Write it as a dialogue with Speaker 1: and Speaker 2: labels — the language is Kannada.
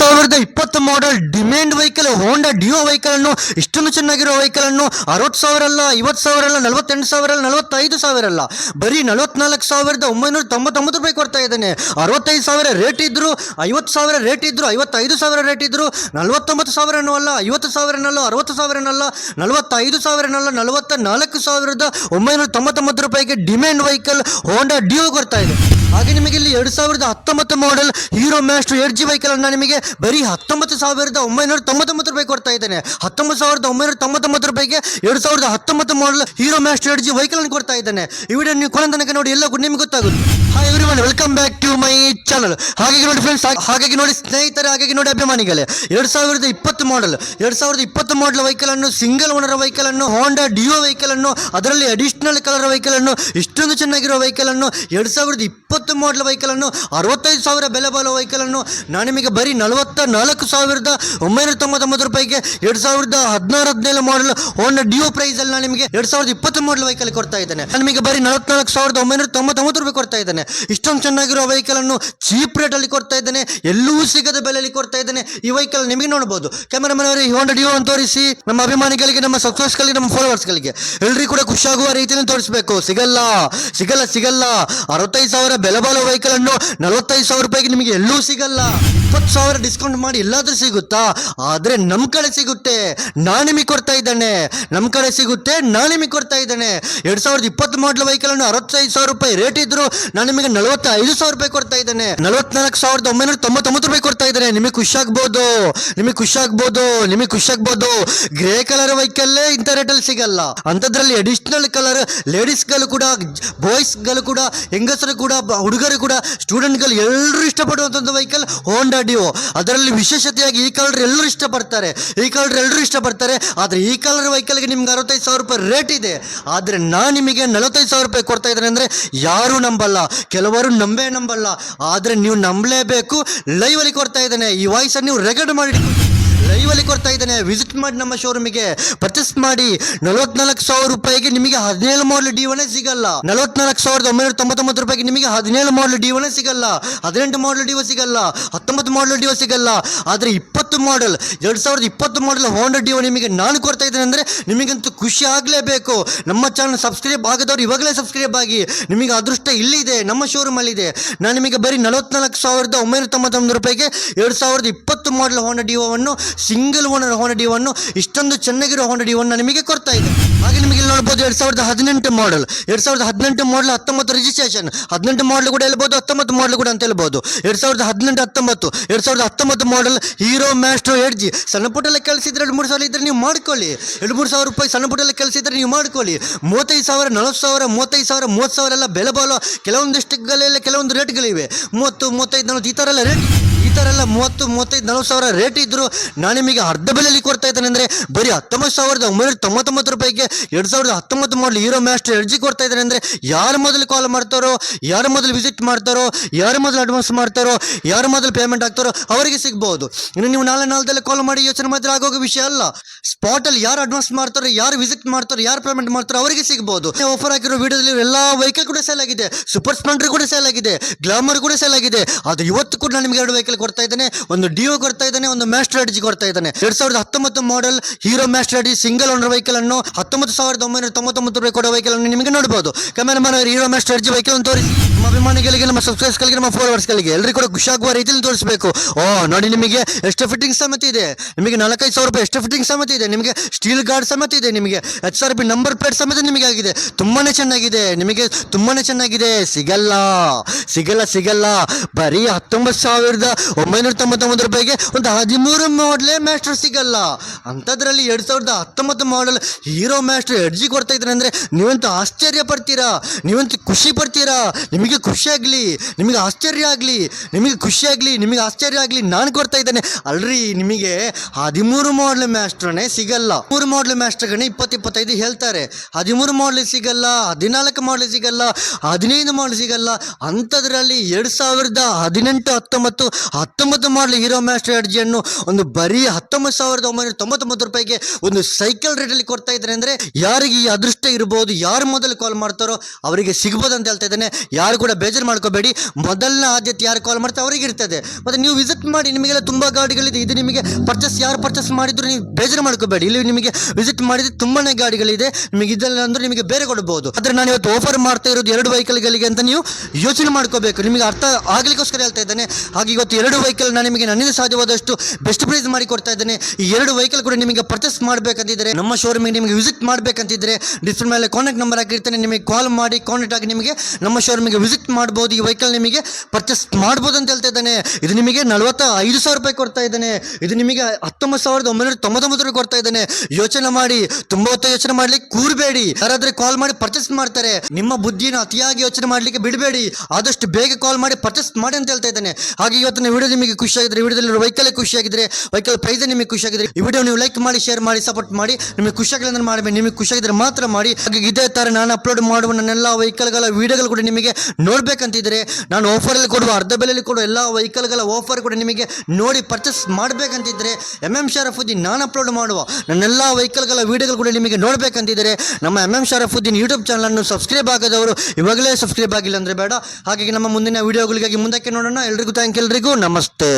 Speaker 1: ಸಾವಿರದ ಇಪ್ಪತ್ತು model demand vehicle Honda Dio vehicle ಅನ್ನು, ಇಷ್ಟೊಂದು ಚೆನ್ನಾಗಿರೋ ವೆಹಿಕಲ್ ಅನ್ನು ಅರವತ್ತು ಸಾವಿರ ಅಲ್ಲ, ಐವತ್ತು ಸಾವಿರ ಅಲ್ಲ, ನಲವತ್ತೆಂಟು ಸಾವಿರ ಅಲ್ಲ, ನಲವತ್ತೈದು ಸಾವಿರ ಅಲ್ಲ, ಬರೀ ನಲವತ್ನಾಲ್ಕು ಸಾವಿರದ ಒಂಬೈನೂರ ತೊಂಬತ್ತೊಂಬತ್ತು ರೂಪಾಯಿ ಕೊಡ್ತಾ ಇದ್ದಾನೆ. ಅರವತ್ತೈದು ಸಾವಿರ ರೇಟ್ ಇದ್ರು, ಐವತ್ತು ಸಾವಿರ ರೇಟ್ ಇದ್ರು, ಐವತ್ತೈದು ಸಾವಿರ ರೇಟ್ ಇದ್ರು, ನಲವತ್ತೊಂಬತ್ತು ಸಾವಿರನೂ ಅಲ್ಲ, ಐವತ್ತು ಸಾವಿರನಲ್ಲ, ಅರವತ್ತು ಸಾವಿರನಲ್ಲ, ನಲವತ್ತೈದು ಸಾವಿರನಲ್ಲ ನಲವತ್ತ ನಾಲ್ಕು ಸಾವಿರದ ಒಂಬೈನೂರ ತೊಂಬತ್ತೊಂಬತ್ತು ರೂಪಾಯಿಗೆ ಡಿಮ್ಯಾಂಡ್ ವೆಹಿಕಲ್ ಹೋಂಡಾ ಡಿಯೋ ಕೊಡ್ತಾ ಇದೆ. ಹಾಗೆ ನಿಮಗೆ ಇಲ್ಲಿ ಎರಡು ಸಾವಿರದ ಹತ್ತೊಂಬತ್ತು model Hero Maestro Edge ಅನ್ನ ನಿಮಗೆ ಬರೀ ಹತ್ತೊಂಬತ್ತು ಸಾವಿರದ ಒಂಬೈನೂರ ತೊಂಬತ್ತೊಂಬತ್ತು ರೂಪಾಯಿ ಕೊಡ್ತಾ ಇದ್ದೇನೆ. ಹತ್ತೊಂಬತ್ತು ಸಾವಿರದ ಒಂಬೈನೂರ ತೊಂಬತ್ತೊಂಬತ್ತು ರೂಪಾಯಿಗೆ ಎರಡು ಸಾವಿರದ ಹತ್ತೊಂಬತ್ತು model Hero Maestro Edge ಅನ್ನು ಕೊಡ್ತಾ ಇದ್ದೇನೆ. ಈ ವಿಡಿಯೋ ನೀವು ಕೊನೆ ತನಕ ನೋಡಿ, ಎಲ್ಲ ನಿಮ್ಗೆ ಗೊತ್ತಾಗುತ್ತೆ. Hi everyone welcome back to my channel ಹಾಗಾಗಿ ನೋಡಿ ಫ್ರೆಂಡ್ಸ್ ಹಾಗಾಗಿ ನೋಡಿ ಸ್ನೇಹಿತರೆ, ಹಾಗಾಗಿ ನೋಡಿ ಅಭಿಮಾನಿಗಳೇ, ಎರಡು ಸಾವಿರದ ಇಪ್ಪತ್ತು ಮಾಡಲ್ ಎರಡು ಸಾವಿರದ ಇಪ್ಪತ್ತು ಮಾಡಲ್ ವೆಹಿಕಲ್ ಅನ್ನು ಸಿಂಗಲ್ ಓನರ್ ವೆಹಿಕಲ್ ಅನ್ನು ಹೋಂಡಾ ಡಿಯೋ ವೆಹಿಕಲ್ ಅನ್ನು, ಅದರಲ್ಲಿ ಅಡಿಷನಲ್ ಕಲರ್ ವೆಹಿಕಲ್ ಅನ್ನು, ಇಷ್ಟೊಂದು ಚೆನ್ನಾಗಿರೋ ವೆಹಿಕಲ್ ಅನ್ನು, ಎರಡು ಸಾವಿರದ ಇಪ್ಪತ್ತು ಮಾಡಲ್ ವೆಹಿಕಲ್ ಅನ್ನು, ಅರವತ್ತೈದು ಸಾವಿರ ಬೆಲೆ ಬಾಳುವ ವೆಹಿಕಲ್ ಅನ್ನು, ನಾನು ನಿಮಗೆ ಬರೀ ನಲವತ್ತ ನಾಲ್ಕು ಸಾವಿರದ ಒಂಬೈನೂರ ತೊಂಬತ್ತೊಂಬತ್ತು ರೂಪಾಯಿಗೆ ಎರಡು ಸಾವಿರದ ಹದಿನಾರು, ಹದಿನೇಳು ಮಾಡೆಲ್ ಹೋಂಡಾ ಡಿಯೋ ಪ್ರೈಸ್ ಅಲ್ಲಿ ನಾನು ನಿಮಗೆ ಎರಡು ಸಾವಿರದ ಇಪ್ಪತ್ತು ಮಾಡಲ್ ವೆಹಿಕಲ್ ಕೊಡ್ತಾ ಇದ್ದೇನೆ. ನಾನು ನಿಮಗೆ ಬರೀ ನಲವತ್ನಾಲ್ಕು ಸಾವಿರದ ಒಂಬೈನೂರ ತೊಂಬತ್ತೊಂಬತ್ತು ರೂಪಾಯಿ ಕೊಡ್ತಾ ಇದ್ದೇನೆ. ಇಷ್ಟೊಂದು ಚೆನ್ನಾಗಿರೋ ವೆಹಿಕಲ್ ಅನ್ನು ಚೀಪ್ ರೇಟ್ ಅಲ್ಲಿ ಕೊಡ್ತಾ ಇದ್ದಾನೆ. ಎಲ್ಲೂ ಸಿಗದ ಬೆಲೆಯಲ್ಲಿ ಕೊಡ್ತಾ ಇದ್ದಾನೆ. ಈ ವೆಹಿಕಲ್ ನಿಮಗೆ ನೋಡಬಹುದು ಕ್ಯಾಮರಾಮನ್ ಅವರೇ ಹೋಂಡಾ ಡಿಯೋ ಅಂತ ತೋರಿಸಿ. ನಮ್ಮ ಅಭಿಮಾನಿಗಳಿಗೆ, ನಮ್ಮ ಸಬ್ಸ್ಕ್ರೈಬರ್ಸ್ಗಳಿಗೆ ನಮ್ಮ ಫಾಲೋವರ್ಸ್ಗಳಿಗೆ ಎಲ್ರಿಗೂ ಕೂಡ ಖುಷಿಯಾಗುವ ರೀತಿಯಲ್ಲಿ ತೋರಿಸಬೇಕು. ಸಿಗಲ್ಲ ಸಿಗಲ್ಲ ಸಿಗಲ್ಲ. ಅರವತ್ತೈದು ಸಾವಿರ ಬೆಲೆ ವೆಹಿಕಲ್ ಅನ್ನು ನಲವತ್ತೈದು ಸಾವಿರ ರೂಪಾಯಿಗೆ ನಿಮಗೆ ಎಲ್ಲೂ ಸಿಗಲ್ಲ. ಇಪ್ಪತ್ತು ಸಾವಿರ ಡಿಸ್ಕೌಂಟ್ ಮಾಡಿ ಎಲ್ಲಾದರೂ ಸಿಗುತ್ತಾ? ಆದ್ರೆ ನಮ್ ಕಡೆ ಸಿಗುತ್ತೆ. ನಾನು ನಿಮಗೆ ಕೊಡ್ತಾ ಇದ್ದಾನೆ. ನಮ್ ಕಡೆ ಸಿಗುತ್ತೆ ನಾನು ನಿಮಗೆ ಕೊಡ್ತಾ ಇದ್ದಾನೆ. ಎರಡ್ ಸಾವಿರದ ಇಪ್ಪತ್ತು ಮಾಡಲ್ ವೆಹಿಕಲ್ ಅನ್ನು ಅರವತ್ತೈದು ಸಾವಿರ ರೂಪಾಯಿ ರೇಟ್ ಇದ್ರು ನಾನು ನಿಮಗೆ ನಲವತ್ತೈದು ಸಾವಿರ ರೂಪಾಯಿ ಕೊಡ್ತಾ ಇದ್ದಾನೆ. ನಲವತ್ನಾಲ್ಕು ಸಾವಿರದ ಒಂಬೈನೂರ ತೊಂಬತ್ತೊಂಬತ್ತು ರೂಪಾಯಿ ಕೊಡ್ತಾ ಇದ್ದಾನೆ. ನಿಮಗೆ ಖುಷಿ ಆಗ್ಬೋದು. ನಿಮಗೆ ಖುಷಿ ಆಗ್ಬೋದು. ನಿಮಗೆ ಖುಷಿ ಆಗ್ಬೋದು. ಗ್ರೇ ಕಲರ್ ವೆಹಿಕಲ್ಲೇ ಇಂಥ ರೇಟಲ್ಲಿ ಸಿಗಲ್ಲ. ಅಂಥದ್ರಲ್ಲಿ ಅಡಿಷನಲ್ ಕಲರ್ ಲೇಡೀಸ್ಗಳು ಕೂಡ ಬಾಯ್ಸ್ಗಳು ಕೂಡ, ಹೆಂಗಸರು ಕೂಡ, ಹುಡುಗರು ಕೂಡ ಸ್ಟೂಡೆಂಟ್ಗಳು ಎಲ್ಲರೂ ಇಷ್ಟಪಡುವಂಥದ್ದು ವೆಹಿಕಲ್ ಹೋಂಡಾ ಡಿಯೋ ಅದರಲ್ಲಿ ವಿಶೇಷತೆಯಾಗಿ ಈ ಕಲರ್ ಎಲ್ಲರೂ ಇಷ್ಟಪಡ್ತಾರೆ. ಈ ಕಲರ್ ಎಲ್ಲರೂ ಇಷ್ಟಪಡ್ತಾರೆ. ಆದರೆ ಈ ಕಲರ್ ವೆಹಿಕಲ್ಗೆ ನಿಮ್ಗೆ ಅರವತ್ತೈದು ಸಾವಿರ ರೂಪಾಯಿ ರೇಟ್ ಇದೆ. ಆದರೆ ನಾನು ನಿಮಗೆ ನಲವತ್ತೈದು ಸಾವಿರ ರೂಪಾಯಿ ಕೊಡ್ತಾ ಇದ್ದಾರೆ ಅಂದರೆ ಯಾರೂ ನಂಬಲ್ಲ. ಕೆಲವರು ನಂಬೇ ನಂಬಲ್ಲ. ಆದರೆ ನೀವು ನಂಬಲೇಬೇಕು. ಲೈವಲ್ಲಿ ಕೊಡ್ತಾ ಇದ್ದೇನೆ. ಈ ವಾಯ್ಸನ್ನು ನೀವು ರೆಕಾರ್ಡ್ ಮಾಡಿ. ಲೈವಲ್ಲಿ ಕೊಡ್ತಾ ಇದ್ದಾನೆ. ವಿಸಿಟ್ ಮಾಡಿ ನಮ್ಮ ಶೋರೂಮಿಗೆ ಪರ್ಚೇಸ್ ಮಾಡಿ. ನಲವತ್ನಾಲ್ಕು ಸಾವಿರ ರೂಪಾಯಿಗೆ ನಿಮಗೆ ಹದಿನೇಳು ಮಾಡಲ್ ಡಿ ಒನೇ ಸಿಗಲ್ಲ. ನಲವತ್ನಾಲ್ಕು ಸಾವಿರದ ಒಂಬೈನೂರ ತೊಂಬತ್ತೊಂಬತ್ತು ರೂಪಾಯಿಗೆ ನಿಮಗೆ ಹದಿನೇಳು ಮಾಡಲ್ ಡಿ ಒನೇ ಸಿಗಲ್ಲ. ಹದಿನೆಂಟು ಮಾಡಲ್ ಡಿವ ಸಿಗಲ್ಲ. ಹತ್ತೊಂಬತ್ತು ಮಾಡಲ್ ಡಿವ ಸಿಗಲ್ಲ. ಆದರೆ ಇಪ್ಪತ್ತು ಮಾಡಲ್ ಎರಡು ಸಾವಿರದ ಇಪ್ಪತ್ತು ಮಾಡಲ್ ಹೋಂಡಾ ಒ ನಿಮಗೆ ನಾನು ಕೊಡ್ತಾ ಇದ್ದೇನೆ ಅಂದರೆ ನಿಮಗಂತೂ ಖುಷಿ ಆಗಲೇಬೇಕು. ನಮ್ಮ ಚಾನಲ್ ಸಬ್ಸ್ಕ್ರೈಬ್ ಆಗದವ್ರು ಇವಾಗಲೇ ಸಬ್ಸ್ಕ್ರೈಬ್ ಆಗಿ. ನಿಮಗೆ ಅದೃಷ್ಟ ಇಲ್ಲಿದೆ. ನಮ್ಮ ಶೋರೂಮಲ್ಲಿದೆ ನಾನು ನಿಮಗೆ ಬರೀ ನಲವತ್ನಾಲ್ಕು ಸಾವಿರದ ಒಂಬೈನೂರ ತೊಂಬತ್ತೊಂದು ರೂಪಾಯಿಗೆ ಎರಡು ಸಾವಿರದ ಇಪ್ಪತ್ತು ಮಾಡಲ್ ಹೋಂಡಾ ಡಿಒವನ್ನು ಸಿಂಗಲ್ ಓನರ್ ಹೋಂಡಾ ಡಿಒನ್ನು ಇಷ್ಟೊಂದು ಚೆನ್ನಾಗಿರೋ ಹೋಂಡಾ ಒನ್ ನಿಮಗೆ ಕೊಡ್ತಾ ಇದೆ. ಹಾಗೆ ನಿಮಗೆ ನೋಡ್ಬೋದು ಎರಡು ಸಾವಿರದ ಹದಿನೆಂಟು ಮಾಡಲ್ ಎರಡು ಸಾವಿರದ ಹದಿನೆಂಟು ಮಾಡಲ್ ಹತ್ತೊಂಬತ್ತು ರಿಜಿಸ್ಟ್ರೇಷನ್ ಹದಿನೆಂಟು ಮಾಡಲ್ ಕೂಡ ಹೇಳ್ಬೋದು, ಹತ್ತೊಂಬತ್ತು ಮಾಡಲ್ ಕೂಡ ಅಂತ ಹೇಳ್ಬೋದು. ಎರಡು ಸಾವಿರದ ಹದಿನೆಂಟು, ಹತ್ತೊಂಬತ್ತು, ಎರಡು ಸಾವಿರದ ಹತ್ತೊಂಬತ್ತು model Hero Maestro Edge ಸಣ್ಣ ಪುಟ್ಟೆಲ್ಲ ಕೆಲಸ ಇದ್ರೆ ಎರಡು ಮೂರು ಸಾವಿರ ಇದ್ರೆ ನೀವು ಮಾಡ್ಕೊಳ್ಳಿ. ಎರಡು ಮೂರು ಸಾವಿರ ರೂಪಾಯಿ ಸಣ್ಣ ಪುಟ್ಟೆಲ್ಲ ಕೆಲಸ ಇದ್ರೆ ನೀವು ಮಾಡ್ಕೊಳ್ಳಿ. ಮೂವತ್ತೈದು ಸಾವಿರ, ನಲವತ್ತು ಸಾವಿರ, ಮೂವತ್ತೈದು ಸಾವಿರ, ಮೂವತ್ತು ಸಾವಿರ ಎಲ್ಲ ಬೆಲೆ ಬಾಳೋ ಕೆಲವೊಂದಿಷ್ಟುಗಳೆಲ್ಲ ಕೆಲವೊಂದು ರೇಟ್ಗಳಿವೆ ಮೂವತ್ತು, ಮೂವತ್ತೈದು, ನಲವತ್ತು ಈ ಥರ ಎಲ್ಲ ರೇಟ್ ಈ ಥರ ಎಲ್ಲ ಮೂವತ್ತು, ಮೂವತ್ತೈದು, ನಲವತ್ತು ಸಾವಿರ ರೇಟ್ ಇದ್ರು ನಾನು ನಿಮಗೆ ಅರ್ಧ ಬೆಲೆಯಲ್ಲಿ ಕೊಡ್ತಾ ಇದ್ದೇನೆ ಅಂದರೆ ಬರೀ ಹತ್ತೊಂಬತ್ತು ಸಾವಿರದ ಒಂಬೈನೂರ ತೊಂಬತ್ತೊಂಬತ್ತು ರೂಪಾಯಿಗೆ ಎರಡು ಸಾವಿರದ ಹತ್ತೊಂಬತ್ತು ಮಾಡಲು ಹೀರೋ ಮ್ಯಾಸ್ಟರ್ ಎರ್ಜಿ ಕೊಡ್ತಾ ಇದ್ದಾರೆ ಅಂದರೆ ಯಾರು ಮೊದಲು ಕಾಲ್ ಮಾಡ್ತಾರೋ, ಯಾರು ಮೊದಲು ವಿಸಿಟ್ ಮಾಡ್ತಾರೋ, ಯಾರು ಮೊದಲು ಅಡ್ವಾನ್ಸ್ ಮಾಡ್ತಾರೋ, ಯಾರು ಮೊದಲು ಪೇಮೆಂಟ್ ಆಗ್ತಾರೋ ಅವರಿಗೆ ಸಿಗ್ಬೋದು. ಇನ್ನು ನೀವು ನಾಳೆ ನಾಲ್ದಲ್ಲೇ ಕಾಲ್ ಮಾಡಿ ಯೋಚನೆ ಮಾಡಿದ್ರೆ ಆಗೋಗೋ ವಿಷಯ ಅಲ್ಲ. ಸ್ಪಾಟಲ್ಲಿ ಯಾರು ಅಡ್ವಾನ್ಸ್ ಮಾಡ್ತಾರೋ, ಯಾರು ವಿಸಿಟ್ ಮಾಡ್ತಾರೋ, ಯಾರು ಪೇಮೆಂಟ್ ಮಾಡ್ತಾರೋ ಅವರಿಗೆ ಸಿಗ್ಬೋದು. ಆಫರ್ ಆಗಿರೋ ವಿಡಿಯೋದಲ್ಲಿ ಎಲ್ಲ ವೆಹಿಕಲ್ ಕೂಡ ಸೇಲ್ ಆಗಿದೆ. ಸೂಪರ್ ಸ್ಪ್ಲೆಂಡರ್ ಕೂಡ ಸೇಲ್ ಆಗಿದೆ. ಗ್ಲಾಮರ್ ಕೂಡ ಸೇಲ್ ಆಗಿದೆ. ಅದು ಇವತ್ತು ಕೂಡ ನಾನು ನಿಮಗೆ ಎರಡು ವೆಹಿಕಲ್ ಕೊಡ್ತಾ ಇದ್ದಾನೆ, ಒಂದು ಡಿಯೋ ಕೊಡ್ತಾ ಇದ್ದಾನೆ, ಒಂದು ಮ್ಯಾಸ್ಟರ್ ಅಡ್ಜಿ ಕೊಡ್ತಾ ಇದ್ದಾನೆ. ಎರಡ್ ಸಾವಿರದ ಹತ್ತೊಂಬತ್ತು model Hero Maestro Edge single owner vehicle ಅನ್ನು ಹತ್ತೊಂಬತ್ತು ಸಾವಿರದ ಒಂಬೈನೂರ ತೊಂಬತ್ತೊಂಬತ್ತು ರೂಪಾಯಿ ಕೊಡೋ ವೆಹಿಕಲ್ ಅನ್ನು ನಿಮಗೆ ನೋಡಬಹುದು cameraman Hero Maestro Edge vehicle ಅನ್ನು ತೋರಿಸಿ. ಅಭಿಮಾನಿಗಳಿಗೆ, ನಮ್ಮ ಸಬ್ಸ್ಕ್ರೈಬ್ಸ್ಗಳಿಗೆ ನಮ್ಮ ಫಾಲೋವರ್ಸ್ಗಳಿಗೆ ಎಲ್ಲರಿಗೂ ಕೂಡ ಖುಷಿಯಾಗುವ ರೀತಿಯಲ್ಲಿ ತೋರಿಸಬೇಕು. ಓ, ನೋಡಿ ನಿಮಗೆ ಎಷ್ಟು ಫಿಟ್ಟಿಂಗ್ ಸಮೇತ ಇದೆ. ನಿಮಗೆ ನಾಲ್ಕೈದು ಸಾವಿರ ರೂಪಾಯಿ ಎಷ್ಟು ಫಿಟ್ಟಿಂಗ್ ಸಮೇತ ಇದೆ. ನಿಮಗೆ ಸ್ಟೀಲ್ ಗಾರ್ಡ್ ಸಮೇತ ಇದೆ. ನಿಮಗೆ H R B number plate ಸಮೇತ ನಿಮಗೆ ಆಗಿದೆ ತುಂಬಾನೇ ಚೆನ್ನಾಗಿದೆ. ನಿಮಗೆ ತುಂಬಾನೇ ಚೆನ್ನಾಗಿದೆ. ಸಿಗಲ್ಲ. ಸಿಗಲ್ಲ ಸಿಗಲ್ಲ. ಬರೀ ಹತ್ತೊಂಬತ್ತು ಸಾವಿರದ ಒಂಬೈನೂರ ತೊಂಬತ್ತೊಂಬತ್ತು ರೂಪಾಯಿಗೆ ಒಂದು ಹದಿಮೂರು ಮಾಡಲೇ ಮ್ಯಾಸ್ಟರ್ ಸಿಗಲ್ಲ. ಅಂಥದ್ರಲ್ಲಿ ಎರಡು ಸಾವಿರದ ಹತ್ತೊಂಬತ್ತು ಮಾಡಲ್ ಹೀರೋ ಮ್ಯಾಸ್ಟರ್ ಎಡ್ಜಿ ಕೊಡ್ತಾ ಇದ್ದಾರೆ ಅಂದರೆ ನೀವಂತೂ ಆಶ್ಚರ್ಯ ಪಡ್ತೀರಾ ನೀವಂತೂ ಖುಷಿ ಪಡ್ತೀರಾ ನಿಮಗೆ ಖುಷಿ ಆಗಲಿ ನಿಮಗೆ ಆಶ್ಚರ್ಯ ಆಗಲಿ, ನಿಮಗೆ ಖುಷಿಯಾಗಲಿ ನಿಮಗೆ ಆಶ್ಚರ್ಯ ಆಗಲಿ, ನಾನು ಕೊಡ್ತಾ ಇದ್ದೇನೆ. ಅಲ್ರಿ, ನಿಮಗೆ ಹದಿಮೂರು ಮಾಡಲ್ ಮ್ಯಾಸ್ಟ್ರನೇ ಸಿಗಲ್ಲ. ಮೂರು ಮಾಡಲ್ ಮ್ಯಾಸ್ಟ್ರಗಳೇ ಇಪ್ಪತ್ತು ಇಪ್ಪತ್ತೈದು ಹೇಳ್ತಾರೆ. ಹದಿಮೂರು ಮಾಡಲ್ ಸಿಗಲ್ಲ, ಹದಿನಾಲ್ಕು ಮಾಡಲ್ ಸಿಗಲ್ಲ, ಹದಿನೈದು ಮಾಡಲ್ ಸಿಗಲ್ಲ. ಅಂಥದ್ರಲ್ಲಿ ಎರಡು ಸಾವಿರದ ಹದಿನೆಂಟು, ಹತ್ತೊಂಬತ್ತು ಹತ್ತೊಂಬತ್ತು ಮಾಡಲ್ ಹೀರೋ ಮ್ಯಾಸ್ಟರ್ ಅರ್ಜಿಯನ್ನು ಒಂದು ಬರೀ ಹತ್ತೊಂಬತ್ತು ಸಾವಿರದ ಒಂಬೈನೂರ ತೊಂಬತ್ತೊಂಬತ್ತು ರೂಪಾಯಿಗೆ ಒಂದು ಸೈಕಲ್ ರೇಟಲ್ಲಿ ಕೊಡ್ತಾ ಇದ್ದಾರೆ ಅಂದರೆ ಯಾರಿಗೆ ಈ ಅದೃಷ್ಟ ಇರ್ಬೋದು, ಯಾರು ಮೊದಲು ಕಾಲ್ ಮಾಡ್ತಾರೋ ಅವರಿಗೆ ಸಿಗ್ಬೋದು ಅಂತ ಹೇಳ್ತಾ ಇದ್ದೇನೆ. ಯಾರು ಕೂಡ ಬೇಜಾರು ಮಾಡ್ಕೋಬೇಡಿ. ಮೊದಲನೇ ಆದ್ಯತೆ ಯಾರು ಕಾಲ್ ಮಾಡ್ತಾರೆ ಅವರಿಗೆ ಇರ್ತದೆ. ಮತ್ತು ನೀವು ವಿಸಿಟ್ ಮಾಡಿ ನಿಮಗೆಲ್ಲ ತುಂಬ ಗಾಡಿಗಳಿದೆ. ಇದು ನಿಮಗೆ ಪರ್ಚೇಸ್ ಯಾರು ಪರ್ಚೇಸ್ ಮಾಡಿದ್ರು ನೀವು ಬೇಜಾರು ಮಾಡ್ಕೋಬೇಡಿ. ಇಲ್ಲಿ ನಿಮಗೆ ವಿಸಿಟ್ ಮಾಡಿದ್ರೆ ತುಂಬಾನೇ ಗಾಡಿಗಳಿದೆ. ನಿಮಗೆ ಇದೆಲ್ಲ ಅಂದ್ರೆ ನಿಮಗೆ ಬೇರೆ ಕೊಡಬಹುದು ಆದರೆ ನಾನು ಇವತ್ತು ಆಫರ್ ಮಾಡ್ತಾ ಇರೋದು ಎರಡು ವೆಹಿಕಲ್ಗಳಿಗೆ ಅಂತ ನೀವು ಯೋಚನೆ ಮಾಡ್ಕೋಬೇಕು. ನಿಮಗೆ ಅರ್ಥ ಆಗ್ಲಿಕ್ಕೋಸ್ಕರ ಹೇಳ್ತಾ ಇದ್ದೇನೆ. ಹಾಗೆ ಇವತ್ತು ಎರಡು ವೆಹಿಕಲ್ ನಾನು ನಿಮಗೆ ನನ್ನಿಂದ ಸಾಧ್ಯವಾದಷ್ಟು ಬೆಸ್ಟ್ ಪ್ರೈಸ್ ಮಾಡಿ ಕೊಡ್ತಾ ಇದ್ದೇನೆ. ಈ ಎರಡು ವೆಹಿಕಲ್ ಕೂಡ ನಿಮಗೆ ಪರ್ಚೇಸ್ ಮಾಡಬೇಕಂತಿದ್ರೆ, ನಮ್ಮ ಶೋರೂಮಿಗೆ ನಿಮಗೆ ವಿಸಿಟ್ ಮಾಡಬೇಕಂತಿದ್ರೆ ಡಿಸ್ಪ್ಲೇ ಮೇಲೆ ಕಾಂಟ್ಯಾಕ್ಟ್ ನಂಬರ್ ಹಾಕಿರ್ತಾನೆ. ನಿಮಗೆ ಕಾಲ್ ಮಾಡಿ ಕಾಂಟ್ಯಾಕ್ಟ್ ಆಗಿ ನಿಮಗೆ ನಮ್ಮ ಶೋರೂಮಿಗೆ ವಿಸಿಟ್ ಮಾಡ್ಬೋದು. ಈ ವೆಹಿಕಲ್ ನಿಮಗೆ ಪರ್ಚೇಸ್ ಮಾಡ್ಬೋದು ಅಂತ ಹೇಳ್ತಾ ಇದ್ದಾನೆ. ಇದು ನಿಮಗೆ ನಲವತ್ತ ಐದು ಸಾವಿರ ರೂಪಾಯಿ ಕೊಡ್ತಾ ಇದ್ದಾನೆ. ಇದು ನಿಮಗೆ ಹತ್ತೊಂಬತ್ತು ಸಾವಿರದ ಒಂಬೈನೂರ ತೊಂಬತ್ತೊಂಬತ್ತು ರೂಪಾಯಿ ಕೊಡ್ತಾ ಇದ್ದಾನೆ. ಯೋಚನೆ ಮಾಡಿ, ತುಂಬಾ ಹೊತ್ತು ಯೋಚನೆ ಮಾಡ್ಲಿಕ್ಕೆ ಕೂರಬೇಡಿ. ಯಾರಾದ್ರೆ ಕಾಲ್ ಮಾಡಿ ಪರ್ಚೇಸ್ ಮಾಡ್ತಾರೆ. ನಿಮ್ಮ ಬುದ್ಧಿನ ಅತಿಯಾಗಿ ಯೋಚನೆ ಮಾಡ್ಲಿಕ್ಕೆ ಬಿಡಬೇಡಿ. ಆದಷ್ಟು ಬೇಗ ಕಾಲ್ ಮಾಡಿ ಪರ್ಚೇಸ್ ಮಾಡಿ ಅಂತ ಹೇಳ್ತಾ ಇದ್ದಾನೆ. ಹಾಗೆ ಇವತ್ತಿನ ವಿಡಿಯೋ ನಿಮಗೆ ಖುಷಿ ಆಗಿದ್ರೆ ವಿಡಿಯೋದಲ್ಲಿ ವೆಹಿಕಲ್ ಖುಷಿ ಆಗಿದ್ರೆ ವೆಹಿಕಲ್ ಪ್ರೈಸ್ ನಿಮಗೆ ಖುಷಿ ಆಗಿದ್ರೆ ಈ ವಿಡಿಯೋ ನೀವು ಲೈಕ್ ಮಾಡಿ ಶೇರ್ ಮಾಡಿ ಸಪೋರ್ಟ್ ಮಾಡಿ, ನಿಮಗೆ ಖುಷಿ ಆಗಿಲ್ಲ ಮಾಡಬೇಡಿ. ನಿಮಗೆ ಖುಷಿ ಆಗಿದ್ರೆ ಮಾತ್ರ ಮಾಡಿ. ಹಾಗೆ ಇದೇ ತರ ನಾನು ಅಪ್ಲೋಡ್ ಮಾಡುವ ನನ್ನೆಲ್ಲ ವೆಹಿಕಲ್ಗಳ ವಿಡಿಯೋಗಳು ಕೂಡ ನಿಮಗೆ ನೋಡ್ಬೇಕಂತಿದ್ರೆ ನಾನು ಆಫರಲ್ಲಿ ಕೊಡುವ, ಅರ್ಧ ಬೆಲೆಯಲ್ಲಿ ಕೊಡುವ ಎಲ್ಲ ವೆಹಿಕಲ್ಗಳ ಆಫರ್ ಕೂಡ ನಿಮಗೆ ನೋಡಿ ಪರ್ಚೇಸ್ ಮಾಡಬೇಕಂತಿದ್ರೆ ಎಂ ಎಂ ಶರಫುದ್ದೀನ್ ನಾನು ಅಪ್ಲೋಡ್ ಮಾಡುವ. ನನ್ನೆಲ್ಲ ವೆಹಿಕಲ್ಗಳ ವೀಡಿಯೋಗಳು ಕೂಡ ನಿಮಗೆ ನೋಡಬೇಕಂತಿದ್ರೆ ನಮ್ಮ ಎಂ ಎಂ ಶರಫುದ್ದೀನ್ ಯೂಟ್ಯೂಬ್ ಚಾನಲನ್ನು ಸಬ್ಸ್ಕ್ರೈಬ್ ಆಗದವರು ಇವಾಗಲೇ ಸಬ್ಸ್ಕ್ರೈಬ್ ಆಗಿಲ್ಲ ಅಂದರೆ ಬೇಡ. ಹಾಗಾಗಿ ನಮ್ಮ ಮುಂದಿನ ವೀಡಿಯೋಗಳಿಗಾಗಿ ಮುಂದಕ್ಕೆ ನೋಡೋಣ. ಎಲ್ರಿಗೂ ಥ್ಯಾಂಕ್ ಎಲ್ರಿಗೂ ನಮಸ್ತೆ.